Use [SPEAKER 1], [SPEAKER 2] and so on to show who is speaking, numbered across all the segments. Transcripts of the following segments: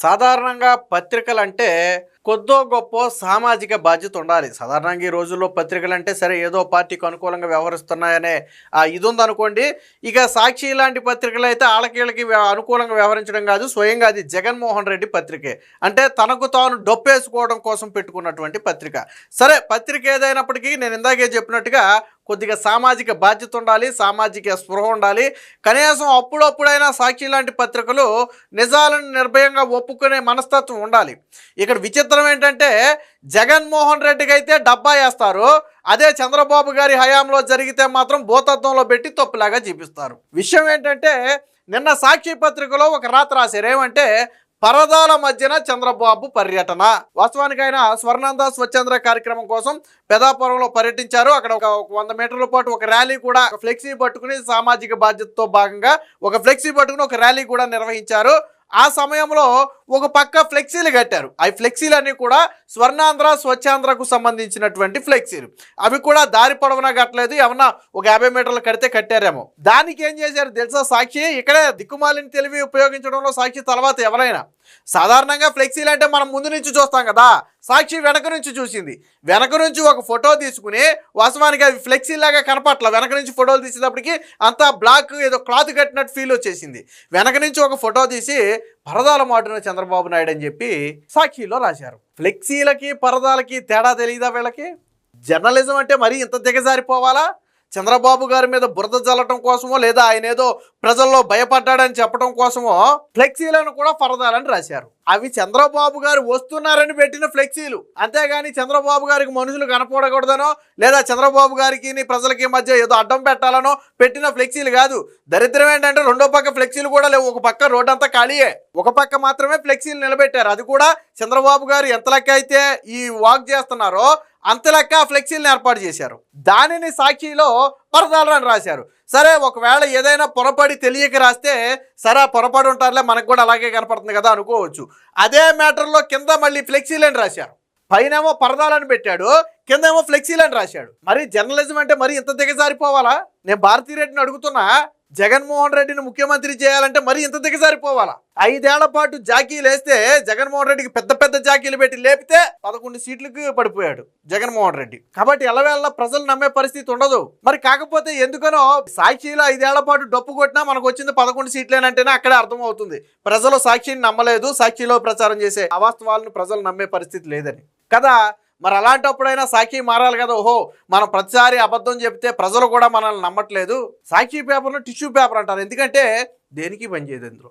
[SPEAKER 1] సాధారణంగా పత్రికలు అంటే కొద్దో గొప్ప సామాజిక బాధ్యత ఉండాలి. సాధారణంగా ఈ రోజుల్లో పత్రికలు అంటే సరే ఏదో పార్టీకి అనుకూలంగా వ్యవహరిస్తున్నాయనే ఇది ఇది ఉందనుకోండి ఇక సాక్షి లాంటి పత్రికలు అయితే ఆళ్ళకీళ్ళకి అనుకూలంగా వ్యవహరించడం కాదు. స్వయంగా అది జగన్మోహన్ రెడ్డి పత్రికే. అంటే తనకు తాను డొప్పేసుకోవడం కోసం పెట్టుకున్నటువంటి పత్రిక. సరే పత్రిక ఏదైనప్పటికీ నేను ఇందాకే చెప్పినట్టుగా కొద్దిగా సామాజిక బాధ్యత ఉండాలి సామాజిక స్పృహ ఉండాలి. కనీసం అప్పుడప్పుడైనా సాక్షి లాంటి పత్రికలు నిజాలను నిర్భయంగా ఒప్పుకునే మనస్తత్వం ఉండాలి. ఇక్కడ విచిత్రం ఏంటంటే జగన్మోహన్ రెడ్డికి అయితే డబ్బా వేస్తారు అదే చంద్రబాబు గారి హయాంలో జరిగితే మాత్రం భూతత్వంలో పెట్టి తప్పులాగా చూపిస్తారు. విషయం ఏంటంటే నిన్న సాక్షి పత్రికలో ఒక రాత రాశారు ఏమంటే పరదాల మధ్యన చంద్రబాబు పర్యటన. వాస్తవానికి ఆయన స్వర్ణాంద స్వచ్ఛంద్ర కార్యక్రమం కోసం పెదాపురంలో పర్యటించారు. అక్కడ ఒక ఒక వంద మీటర్ల పాటు ఒక ర్యాలీ కూడా ఒక ఫ్లెక్సీ పట్టుకుని సామాజిక బాధ్యతతో భాగంగా ఒక ఫ్లెక్సీ పట్టుకుని ఒక ర్యాలీ కూడా నిర్వహించారు. ఆ సమయంలో ఒక పక్క ఫ్లెక్సీలు కట్టారు. ఆ ఫ్లెక్సీలన్నీ కూడా స్వర్ణాంధ్ర స్వచ్ఛాంధ్రకు సంబంధించినటువంటి ఫ్లెక్సీలు. అవి కూడా దారి పొడవునా కట్టలేదు. ఏమన్నా ఒక యాభై మీటర్లు కడితే కట్టారేమో. దానికి ఏం చేశారు తెలుసా సాక్షి? ఇక్కడే దిక్కుమాలిని తెలివి ఉపయోగించడంలో సాక్షి తర్వాత ఎవరైనా. సాధారణంగా ఫ్లెక్సీలు అంటే మనం ముందు నుంచి చూస్తాం కదా. సాక్షి వెనక నుంచి చూసింది. వెనక నుంచి ఒక ఫోటో తీసుకుని వాస్తవానికి అది ఫ్లెక్సీ లాగా కనపట్ల వెనక నుంచి ఫోటోలు తీసేటప్పటికి అంతా బ్లాక్ ఏదో క్లాత్ కట్టినట్టు ఫీల్ వచ్చేసింది. వెనక నుంచి ఒక ఫోటో తీసి పరదాల మాటున చంద్రబాబు నాయుడు అని చెప్పి సాక్షిలో రాశారు. ఫ్లెక్సీలకి పరదాలకి తేడా తెలియదా వీళ్ళకి? జర్నలిజం అంటే మరీ ఇంత దిగజారిపోవాలా? చంద్రబాబు గారి మీద బురద జల్లటం కోసమో లేదా ఆయన ఏదో ప్రజల్లో భయపడ్డాడని చెప్పడం కోసమో ఫ్లెక్సీలను కూడా పరదాలని రాశారు. అవి చంద్రబాబు గారు వస్తున్నారని పెట్టిన ఫ్లెక్సీలు. అంతేగాని చంద్రబాబు గారికి మనుషులు కనపడకూడదనో లేదా చంద్రబాబు గారికి ప్రజలకి మధ్య ఏదో అడ్డం పెట్టాలనో పెట్టిన ఫ్లెక్సీలు కాదు. దరిద్రం ఏంటంటే రెండో పక్క ఫ్లెక్సీలు కూడా లేవు. ఒక పక్క రోడ్ అంతా ఖాళీయే. ఒక పక్క మాత్రమే ఫ్లెక్సీలు నిలబెట్టారు. అది కూడా చంద్రబాబు గారు ఎంత లెక్క అయితే ఈ వాక్ చేస్తున్నారో అంత లెక్క ఫ్లెక్సీలను ఏర్పాటు చేశారు. దానిని సాక్షిలో పరదాలని రాశారు. సరే ఒకవేళ ఏదైనా పొరపడి తెలియక రాస్తే సరే పొరపాటు పొరపడి ఉంటారులే మనకు కూడా అలాగే కనపడుతుంది కదా అనుకోవచ్చు. అదే మ్యాటర్లో కింద మళ్ళీ ఫ్లెక్సీలని రాశారు. పైనేమో పరదాలని పెట్టాడు కిందేమో ఫ్లెక్సీలని రాశాడు. మరి జర్నలిజం అంటే మరి ఇంత దిగజారిపోవాలా? నేను భారతీ రెడ్డిని అడుగుతున్నా జగన్మోహన్ రెడ్డిని ముఖ్యమంత్రి చేయాలంటే మరి ఇంత దిగజారిపోవాలా? ఐదేళ్ళ పాటు జాకీలు వేస్తే జగన్మోహన్ రెడ్డికి పెద్ద పెద్ద జాకీలు పెట్టి లేపితే పదకొండు సీట్లకు పడిపోయాడు జగన్మోహన్ రెడ్డి. కాబట్టి ఎలవేళ ప్రజలు నమ్మే పరిస్థితి ఉండదు. మరి కాకపోతే ఎందుకనో సాక్షిలో ఐదేళ్ళ పాటు డప్పు కొట్టినా మనకు వచ్చింది పదకొండు సీట్లేనంటేనే అక్కడే అర్థమవుతుంది. ప్రజలు సాక్షిని నమ్మలేదు సాక్షిలో ప్రచారం చేసే అవాస్తవాలను ప్రజలు నమ్మే పరిస్థితి లేదని. కదా మరి అలాంటప్పుడైనా సాక్షి మారాలి కదా. ఓహో మనం ప్రతిసారి అబద్ధం చెప్తే ప్రజలు కూడా మనల్ని నమ్మట్లేదు. సాక్షి పేపర్ను టిష్యూ పేపర్ అంటారు. ఎందుకంటే దేనికి పనిచేయదు ఇందులో?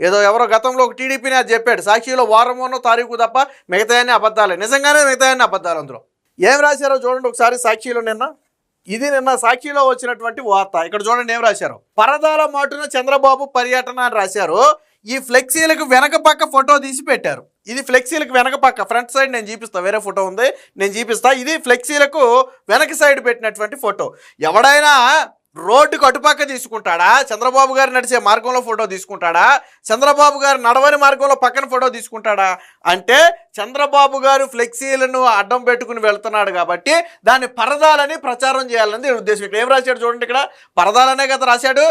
[SPEAKER 1] ఏదో ఎవరో గతంలో ఒక టీడీపీని అది చెప్పాడు. సాక్షిలో వారమోనో తారీఖు తప్ప మిగతాయన్ని అబద్ధాలే. నిజంగానే మిగతాయన్ని అబద్ధాలు అందులో. ఏం రాశారో చూడండి ఒకసారి సాక్షిలో నిన్న. ఇది నిన్న సాక్షిలో వచ్చినటువంటి వార్త. ఇక్కడ చూడండి ఏం రాశారు. పరదాల మాటున చంద్రబాబు పర్యటన అని రాశారు. ఈ ఫ్లెక్సీలకు వెనక పక్క ఫోటో తీసి పెట్టారు. ఇది ఫ్లెక్సీలకు వెనక పక్క ఫ్రంట్ సైడ్ నేను చూపిస్తా వేరే ఫోటో ఉంది నేను చూపిస్తా. ఇది ఫ్లెక్సీలకు వెనక సైడ్ పెట్టినటువంటి ఫోటో. ఎవడైనా రోడ్డుకు అటుపక్క తీసుకుంటాడా? చంద్రబాబు గారు నడిచే మార్గంలో ఫోటో తీసుకుంటాడా? చంద్రబాబు గారు నడవని మార్గంలో పక్కన ఫోటో తీసుకుంటాడా? అంటే చంద్రబాబు గారు ఫ్లెక్సీలను అడ్డం పెట్టుకుని వెళ్తున్నాడు కాబట్టి దాన్ని పరదాలని ప్రచారం చేయాలని ఉద్దేశం. ఇక్కడ ఏం రాశాడు చూడండి ఇక్కడ. పరదాలనే కదా రాశాడు.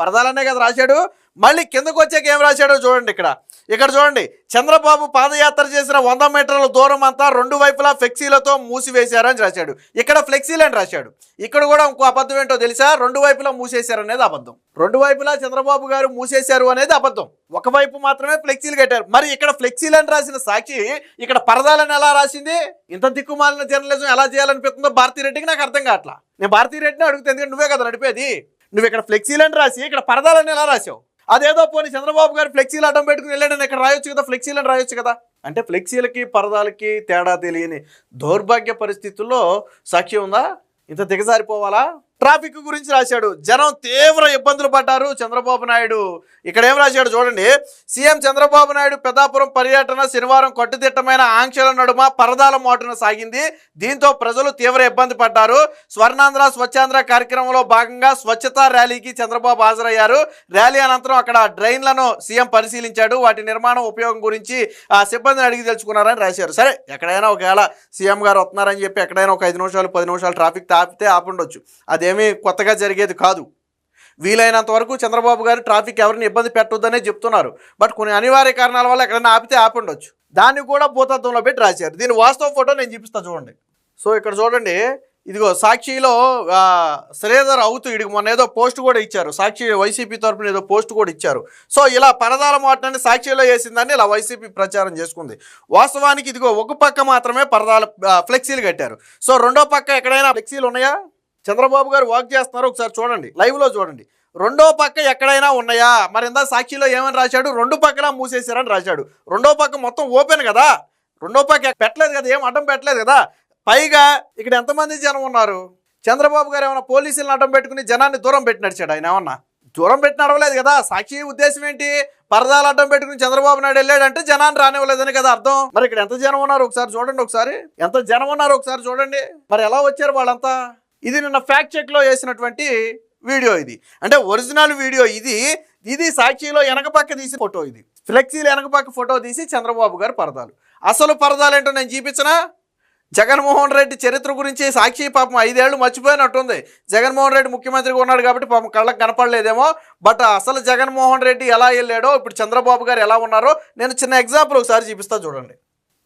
[SPEAKER 1] పరదాలనే కదా రాశాడు. మళ్ళీ కిందకు వచ్చాక ఏం రాశాడో చూడండి ఇక్కడ. ఇక్కడ చూడండి చంద్రబాబు పాదయాత్ర చేసిన వంద మీటర్ల దూరం అంతా రెండు వైపులా ఫ్లెక్సీలతో మూసివేశారని రాశాడు. ఇక్కడ ఫ్లెక్సీలని రాశాడు. ఇక్కడ కూడా ఇంకో అబద్ధం ఏంటో తెలుసా? రెండు వైపులా మూసేశారు అనేది అబద్ధం. రెండు వైపులా చంద్రబాబు గారు మూసేశారు అనేది అబద్ధం. ఒకవైపు మాత్రమే ఫ్లెక్సీలు కట్టారు. మరి ఇక్కడ ఫ్లెక్సీలని రాసిన సాక్షి ఇక్కడ పరదాలని ఎలా రాసింది? ఇంత దిక్కుమాలిన జర్నలిజం ఎలా చేయాలనిపిస్తుందో భారతీ రెడ్డికి నాకు అర్థం కావట్లా. నేను భారతీ రెడ్డిని అడుగుతాను ఎందుకంటే నువ్వే కదా నడిపేది. నువ్వు ఇక్కడ ఫ్లెక్సీలని రాసి ఇక్కడ పరదాలని ఎలా రాసావు అదేదో పోనీ చంద్రబాబు గారు ఫ్లెక్సీలు అడ్డం పెట్టుకుని వెళ్ళాడని ఇక్కడ రాయొచ్చు కదా ఫ్లెక్సీలను రాయొచ్చు కదా. అంటే ఫ్లెక్సీలకి పరదాలకి తేడా తెలియని దౌర్భాగ్య పరిస్థితుల్లో సాక్షి ఉందా? ఇంత దిగజారిపోవాలా? ట్రాఫిక్ గురించి రాశాడు. జనం తీవ్ర ఇబ్బందులు పడ్డారు. చంద్రబాబు నాయుడు ఇక్కడ ఏం రాశాడు చూడండి. సీఎం చంద్రబాబు నాయుడు పెదాపురం పర్యటన శనివారం కట్టుదిట్టమైన ఆంక్షల నడుమ పరదాల మోటున సాగింది. దీంతో ప్రజలు తీవ్ర ఇబ్బంది పడ్డారు. స్వర్ణాంధ్ర స్వచ్ఛాంధ్ర కార్యక్రమంలో భాగంగా స్వచ్ఛతా ర్యాలీకి చంద్రబాబు హాజరయ్యారు. ర్యాలీ అనంతరం అక్కడ డ్రైన్లను సీఎం పరిశీలించాడు. వాటి నిర్మాణం ఉపయోగం గురించి ఆ సిబ్బందిని అడిగి తెలుసుకున్నారని రాశారు. సరే ఎక్కడైనా ఒకవేళ సీఎం గారు వస్తున్నారని చెప్పి ఎక్కడైనా ఒక ఐదు నిమిషాలు పది నిమిషాలు ట్రాఫిక్ తాపితే ఆపుండొచ్చు అదేమీ కొత్తగా జరిగేది కాదు. వీలైనంత వరకు చంద్రబాబు గారు ట్రాఫిక్ ఎవరిని ఇబ్బంది పెట్టొద్దనే చెప్తున్నారు. బట్ కొన్ని అనివార్య కారణాల వల్ల ఎక్కడైనా ఆపితే ఆపి ఉండొచ్చు దాన్ని కూడా భూతత్వంలో పెట్టి రాశారు. దీని వాస్తవ ఫోటో నేను చూపిస్తాను చూడండి. సో ఇక్కడ చూడండి. ఇదిగో సాక్షిలో శ్రీధర్ అవుతూ ఇడికి మొన్న ఏదో పోస్ట్ కూడా ఇచ్చారు. సాక్షి వైసీపీ తరఫున ఏదో పోస్ట్ కూడా ఇచ్చారు. సో ఇలా పరదాల మాటని సాక్షిలో వేసిందని ఇలా వైసీపీ ప్రచారం చేసుకుంది. వాస్తవానికి ఇదిగో ఒక పక్క మాత్రమే పరదాల ఫ్లెక్సీలు కట్టారు. సో రెండో పక్క ఎక్కడైనా ఫ్లెక్సీలు ఉన్నాయా? చంద్రబాబు గారు వాక్ చేస్తున్నారు ఒకసారి చూడండి. లైవ్లో చూడండి. రెండో పక్క ఎక్కడైనా ఉన్నాయా? మరి ఇందా సాక్షిలో ఏమని రాశాడు? రెండు పక్కన మూసేశారని రాశాడు. రెండో పక్క మొత్తం ఓపెన్ కదా? రెండో పక్క పెట్టలేదు కదా? ఏం అడ్డం పెట్టలేదు కదా? పైగా ఇక్కడ ఎంతమంది జనం ఉన్నారు? చంద్రబాబు గారు ఏమైనా పోలీసులను అడ్డం పెట్టుకుని జనాన్ని దూరం పెట్టి నడిచాడు? ఆయన ఏమన్నా? దూరం పెట్టి నడవలేదు కదా? సాక్షి ఉద్దేశం ఏంటి? పరదాలు అడ్డం పెట్టుకుని చంద్రబాబు నాయుడు వెళ్ళాడంటే జనాన్ని రానివ్వలేదని కదా అర్థం? మరి ఇక్కడ ఎంత జనం ఉన్నారు? ఒకసారి చూడండి ఒకసారి. ఎంత జనం ఉన్నారు? ఒకసారి చూడండి. మరి ఎలా వచ్చారు వాళ్ళంతా? ఇది నిన్న ఫ్యాక్ట్ చెక్లో వేసినటువంటి వీడియో ఇది. అంటే ఒరిజినల్ వీడియో ఇది. ఇది సాక్షిలో వెనక పక్క తీసి ఫోటో ఇది. ఫ్లెక్సీలు వెనక పక్క ఫోటో తీసి చంద్రబాబు గారు పరదాలు. అసలు పరదాలు ఏంటో నేను చూపించనా? జగన్మోహన్ రెడ్డి చరిత్ర గురించి సాక్షి పాపం ఐదేళ్ళు మర్చిపోయినట్టుంది. జగన్మోహన్ రెడ్డి ముఖ్యమంత్రిగా ఉన్నాడు కాబట్టి పాపం కళ్ళకు కనపడలేదేమో. బట్ అసలు జగన్మోహన్ రెడ్డి ఎలా వెళ్ళాడో ఇప్పుడు చంద్రబాబు గారు ఎలా ఉన్నారో నేను చిన్న ఎగ్జాంపుల్ ఒకసారి చూపిస్తా చూడండి.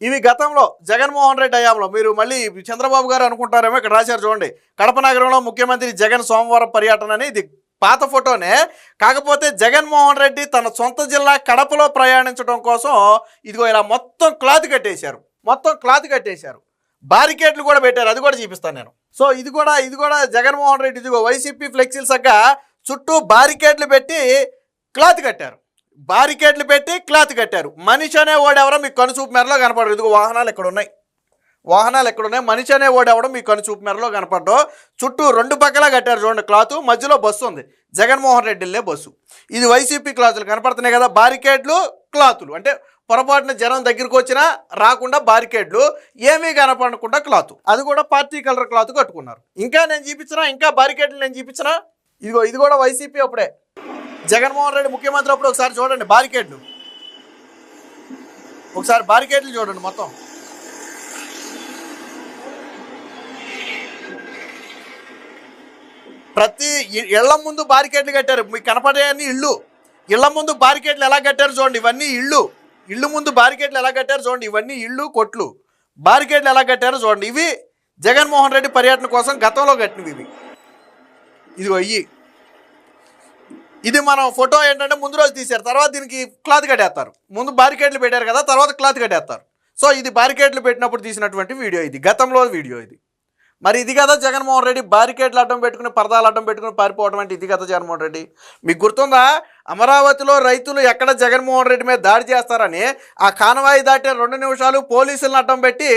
[SPEAKER 1] ఇవి గతంలో జగన్మోహన్ రెడ్డి హయాంలో. మీరు మళ్ళీ చంద్రబాబు గారు అనుకుంటారేమో ఇక్కడ రాశారు చూడండి. కడప నగరంలో ముఖ్యమంత్రి జగన్ సోమవారం పర్యటన అని ఇది పాత ఫోటోనే. కాకపోతే జగన్మోహన్ రెడ్డి తన సొంత జిల్లా కడపలో ప్రయాణించడం కోసం ఇదిగో ఇలా మొత్తం క్లాత్ కట్టేశారు. మొత్తం క్లాత్ కట్టేశారు. బారికేడ్లు కూడా పెట్టారు. అది కూడా చూపిస్తాను నేను. సో ఇది కూడా ఇది కూడా జగన్మోహన్ రెడ్డి ఇదిగో వైసీపీ ఫ్లెక్సీలు సగ్గా చుట్టూ బారికేడ్లు పెట్టి క్లాత్ కట్టారు. బారికేడ్లు పెట్టి క్లాత్ కట్టారు. మనిషి అనే ఓడెవరో మీకు కనుచూపు మేరలో కనపడరు. ఇదిగో వాహనాలు ఎక్కడ ఉన్నాయి వాహనాలు ఎక్కడ ఉన్నాయి మనిషి అనే ఓడెవడం మీకు కనుచూపు మేరలో కనపడ్డో? చుట్టూ రెండు పక్కలా కట్టారు చూడండి క్లాత్. మధ్యలో బస్సు ఉంది. జగన్మోహన్ రెడ్డి వెళ్ళే బస్సు. ఇది వైసీపీ క్లాతులు కనపడుతున్నాయి కదా. బారికేడ్లు క్లాతులు. అంటే పొరపాటున జనం దగ్గరికి వచ్చినా రాకుండా బారికేడ్లు ఏమీ కనపడకుండా క్లాత్. అది కూడా పార్టీ కలర్ క్లాత్ కట్టుకున్నారు. ఇంకా నేను చూపించినా ఇంకా బారికేడ్లు నేను చూపించినా? ఇదిగో ఇది కూడా వైసీపీ అప్పుడే. జగన్మోహన్ రెడ్డి ముఖ్యమంత్రి అప్పుడు ఒకసారి చూడండి బారికేడ్లు. ఒకసారి బారికేడ్లు చూడండి మొత్తం. ప్రతి ఇళ్ళ ముందు బారికేడ్లు కట్టారు. మీకు కనపడే అన్ని ఇళ్ళు. ఇళ్ళ ముందు బారికేడ్లు ఎలా కట్టారు చూడండి ఇవన్నీ ఇళ్ళు. ఇళ్ళు ముందు బారికేడ్లు ఎలా కట్టారు చూడండి ఇవన్నీ ఇళ్ళు కొట్లు. బారికేడ్లు ఎలా కట్టారు చూడండి ఇవి జగన్మోహన్ రెడ్డి పర్యటన కోసం గతంలో కట్టినవి ఇవి. ఇదిగో అయ్యి ఇది మనం ఫోటో ఏంటంటే ముందు రోజు తీశారు. తర్వాత దీనికి క్లాత్ కట్టేస్తారు. ముందు బారికేడ్లు పెట్టారు కదా తర్వాత క్లాత్ కట్టేస్తారు. సో ఇది బారికేడ్లు పెట్టినప్పుడు తీసినటువంటి వీడియో ఇది. గతంలో వీడియో ఇది. మరి ఇది కదా జగన్మోహన్ రెడ్డి బారికేడ్లు అడ్డం పెట్టుకుని పరదాలు అడ్డం పెట్టుకుని పారిపోవడం అంటే ఇది కదా జగన్మోహన్ రెడ్డి. మీకు గుర్తుందా? అమరావతిలో రైతులు ఎక్కడ జగన్మోహన్ రెడ్డి మీద దాడి చేస్తారని ఆ కానవాయి దాటే రెండు నిమిషాలు పోలీసులను అడ్డం పెట్టి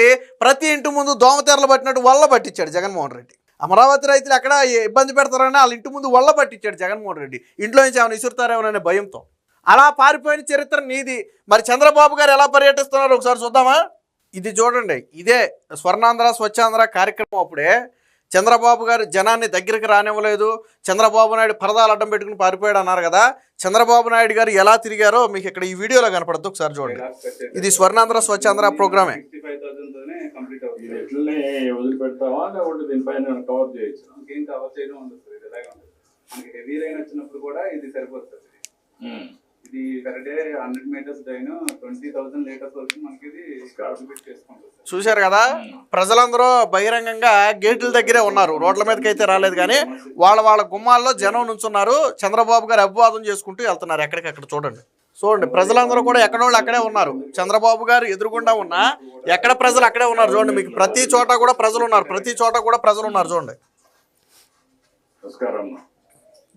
[SPEAKER 1] ప్రతి ఇంటి ముందు దోమతెరలు పట్టినట్టు వల్ల పట్టించాడు జగన్మోహన్ రెడ్డి. అమరావతి రైతులు ఎక్కడ ఇబ్బంది పెడతారని వాళ్ళ ఇంటి ముందు వల్ల పట్టించాడు జగన్మోహన్ రెడ్డి. ఇంట్లో నుంచి ఏమైనా ఇసురుతారేమోననే భయంతో. అలా పారిపోయిన చరిత్ర నీది. మరి చంద్రబాబు గారు ఎలా పర్యటిస్తున్నారు ఒకసారి చూద్దామా? ఇది చూడండి. ఇదే స్వర్ణాంధ్ర స్వచ్ఛాంధ్ర కార్యక్రమం అప్పుడే. చంద్రబాబు గారు జనాన్ని దగ్గరికి రానివ్వలేదు. చంద్రబాబు నాయుడు పరదాలు అడ్డం పెట్టుకుని పారిపోయాడు అన్నారు కదా. చంద్రబాబు నాయుడు గారు ఎలా తిరిగారో మీకు ఇక్కడ ఈ వీడియోలో కనపడద్దు ఒకసారి చూడండి. ఇది స్వర్ణాంధ్ర స్వచ్ఛాంధ్ర ప్రోగ్రామే
[SPEAKER 2] సిక్స్టీ ఫైవ్ థౌసండ్ తోనే కంప్లీట్
[SPEAKER 3] ఇది ఎట్లనే వదిలిపెడతావా? లేకుంటే దీనిపైన కవర్ చేయొచ్చు?
[SPEAKER 2] ఇంకేం కవర్ చేయడం ఉండదు సార్. ఇది ఉంటుంది. మనకి హెవీ రైన్ వచ్చినప్పుడు కూడా ఇది సరిపోతుంది ఇది ఇది కరెక్ట్ హండ్రెడ్ మీటర్స్ డైన్ ట్వంటీ థౌసండ్ లీటర్స్ వరకు మనకి ఇది కాంట్రిబ్యూట్ చేసుకుంటుంది
[SPEAKER 1] చూశారు కదా? ప్రజలందరూ బహిరంగంగా గేట్ల దగ్గరే ఉన్నారు. రోడ్ల మీదకి అయితే రాలేదు కానీ వాళ్ళ వాళ్ళ గుమ్మాల్లో జనం నుంచున్నారు. చంద్రబాబు గారు అభివాదం చేసుకుంటూ వెళ్తున్నారు ఎక్కడికక్కడ చూడండి. చూడండి ప్రజలందరూ కూడా ఎక్కడోళ్ళు అక్కడే ఉన్నారు. చంద్రబాబు గారు ఎదురుగుండా ఉన్నా ఎక్కడ ప్రజలు అక్కడే ఉన్నారు చూడండి మీకు ప్రతి చోట కూడా ప్రజలు ఉన్నారు ప్రతి చోట కూడా ప్రజలు ఉన్నారు చూడండి.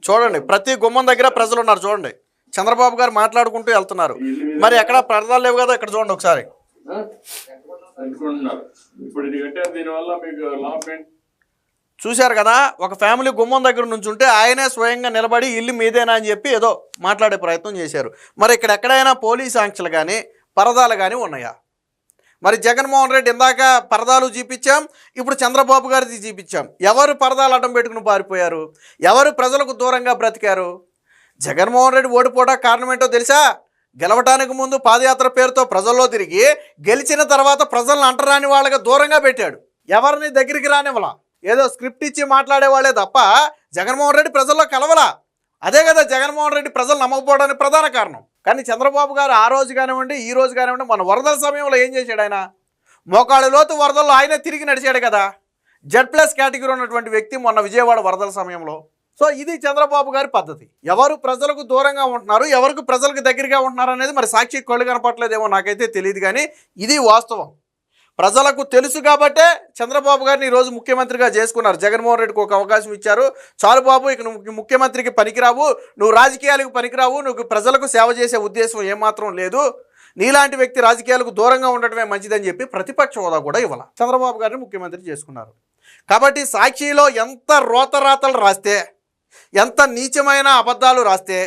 [SPEAKER 1] చూడండి ప్రతి గుమ్మం దగ్గర ప్రజలు ఉన్నారు చూడండి. చంద్రబాబు గారు మాట్లాడుకుంటూ వెళ్తున్నారు. మరి ఎక్కడ ప్రజలు లేవు కదా ఇక్కడ చూడండి ఒకసారి.
[SPEAKER 3] ఇప్పుడు దీనివల్ల మీకు లాభం ఏంటి
[SPEAKER 1] చూశారు కదా ఒక ఫ్యామిలీ గుమ్మం దగ్గర నుంచి ఉంటే ఆయనే స్వయంగా నిలబడి ఇల్లు మీదేనా అని చెప్పి ఏదో మాట్లాడే ప్రయత్నం చేశారు. మరి ఇక్కడ ఎక్కడైనా పోలీస్ ఆంక్షలు కానీ పరదాలు కానీ ఉన్నాయా? మరి జగన్మోహన్ రెడ్డి ఇందాక పరదాలు చూపించాం ఇప్పుడు చంద్రబాబు గారిది చూపించాం. ఎవరు పరదాలు అడ్డం పెట్టుకుని పారిపోయారు? ఎవరు ప్రజలకు దూరంగా బ్రతికారు? జగన్మోహన్ రెడ్డి ఓడిపోవడానికి కారణం ఏంటో తెలుసా? గెలవటానికి ముందు పాదయాత్ర పేరుతో ప్రజల్లో తిరిగి గెలిచిన తర్వాత ప్రజలను అంటరాని వాళ్ళగా దూరంగా పెట్టాడు. ఎవరిని దగ్గరికి రానివ్వలా? ఏదో స్క్రిప్ట్ ఇచ్చి మాట్లాడేవాళ్ళే తప్ప జగన్మోహన్ రెడ్డి ప్రజల్లో కలవలా. అదే కదా జగన్మోహన్ రెడ్డి ప్రజలు నమ్మకపోవడానికి ప్రధాన కారణం. కానీ చంద్రబాబు గారు ఆ రోజు కానివ్వండి ఈ రోజు కానివ్వండి మన వరదల సమయంలో ఏం చేశాడు ఆయన? మోకాళ్ళ లోతు వరదల్లో ఆయనే తిరిగి నడిచాడు కదా. జెడ్ ప్లస్ కేటగిరీ ఉన్నటువంటి వ్యక్తి మొన్న విజయవాడ వరదల సమయంలో. సో ఇది చంద్రబాబు గారి పద్ధతి. ఎవరు ప్రజలకు దూరంగా ఉంటున్నారు ఎవరికి ప్రజలకు దగ్గరగా ఉంటున్నారు అనేది మరి సాక్షి కళ్ళు కనపట్లేదేమో నాకైతే తెలియదు కానీ ఇది వాస్తవం. ప్రజలకు తెలుసు కాబట్టే చంద్రబాబు గారిని ఈరోజు ముఖ్యమంత్రిగా చేసుకున్నారు. జగన్మోహన్ రెడ్డికి ఒక అవకాశం ఇచ్చారు. చాలు బాబు ఇక నువ్వు ముఖ్యమంత్రికి పనికిరావు. నువ్వు రాజకీయాలకు పనికిరావు. నువ్వు ప్రజలకు సేవ చేసే ఉద్దేశం ఏమాత్రం లేదు. నీలాంటి వ్యక్తి రాజకీయాలకు దూరంగా ఉండటమే మంచిదని చెప్పి ప్రతిపక్ష హోదా కూడా ఇవ్వాల. చంద్రబాబు గారిని ముఖ్యమంత్రి చేసుకున్నారు. కాబట్టి సాక్షిలో ఎంత రోతరాతలు రాస్తే ఎంత నీచమైన అబద్ధాలు రాస్తే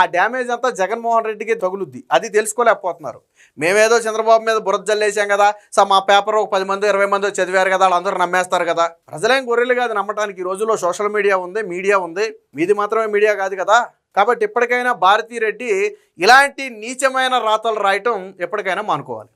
[SPEAKER 1] ఆ డ్యామేజ్ అంతా జగన్మోహన్ రెడ్డికి తగులుద్ది. అది తెలుసుకోలేకపోతున్నారు. మేమేదో చంద్రబాబు మీద బురద జల్లేసాం కదా సో మా పేపర్ ఒక పది మంది ఇరవై మంది చదివారు కదా వాళ్ళందరూ నమ్మేస్తారు కదా. ప్రజలేం గొర్రెలు కాదు నమ్మటానికి. ఈ రోజుల్లో సోషల్ మీడియా ఉంది మీడియా ఉంది. మీది మాత్రమే మీడియా కాదు కదా. కాబట్టి ఇప్పటికైనా భారతీ రెడ్డి ఇలాంటి నీచమైన రాతలు రాయటం ఎప్పటికైనా మానుకోవాలి.